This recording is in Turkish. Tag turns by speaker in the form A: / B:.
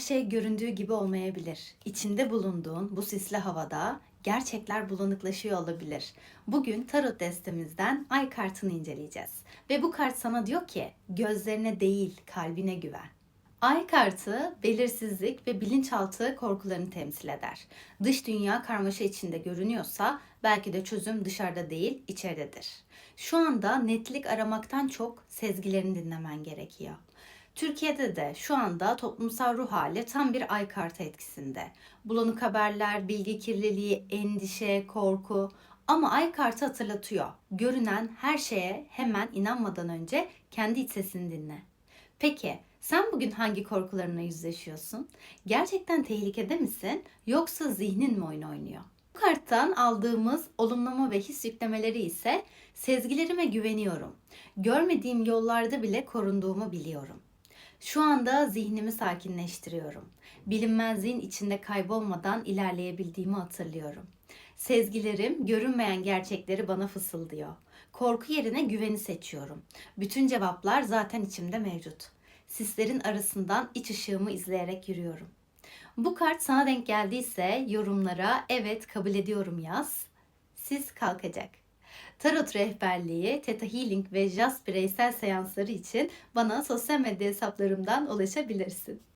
A: şey göründüğü gibi olmayabilir. İçinde bulunduğun bu sisli havada gerçekler bulanıklaşıyor olabilir. Bugün tarot destemizden ay kartını inceleyeceğiz. Ve bu kart sana diyor ki gözlerine değil kalbine güven. Ay kartı belirsizlik ve bilinçaltı korkularını temsil eder. Dış dünya karmaşa içinde görünüyorsa belki de çözüm dışarıda değil içeridedir. Şu anda netlik aramaktan çok sezgilerini dinlemen gerekiyor. Türkiye'de de şu anda toplumsal ruh hali tam bir ay kartı etkisinde. Bulanık haberler, bilgi kirliliği, endişe, korku ama ay kartı hatırlatıyor. Görünen her şeye hemen inanmadan önce kendi iç sesini dinle. Peki sen bugün hangi korkularına yüzleşiyorsun? Gerçekten tehlikede misin yoksa zihnin mi oyun oynuyor? Bu karttan aldığımız olumlama ve his yüklemeleri ise sezgilerime güveniyorum. Görmediğim yollarda bile korunduğumu biliyorum. Şu anda zihnimi sakinleştiriyorum. Bilinmezliğin içinde kaybolmadan ilerleyebildiğimi hatırlıyorum. Sezgilerim görünmeyen gerçekleri bana fısıldıyor. Korku yerine güveni seçiyorum. Bütün cevaplar zaten içimde mevcut. Sislerin arasından iç ışığımı izleyerek yürüyorum. Bu kart sana denk geldiyse yorumlara evet kabul ediyorum yaz. Siz kalkacak. Tarot rehberliği, Theta Healing ve Jas bireysel seansları için bana sosyal medya hesaplarımdan ulaşabilirsin.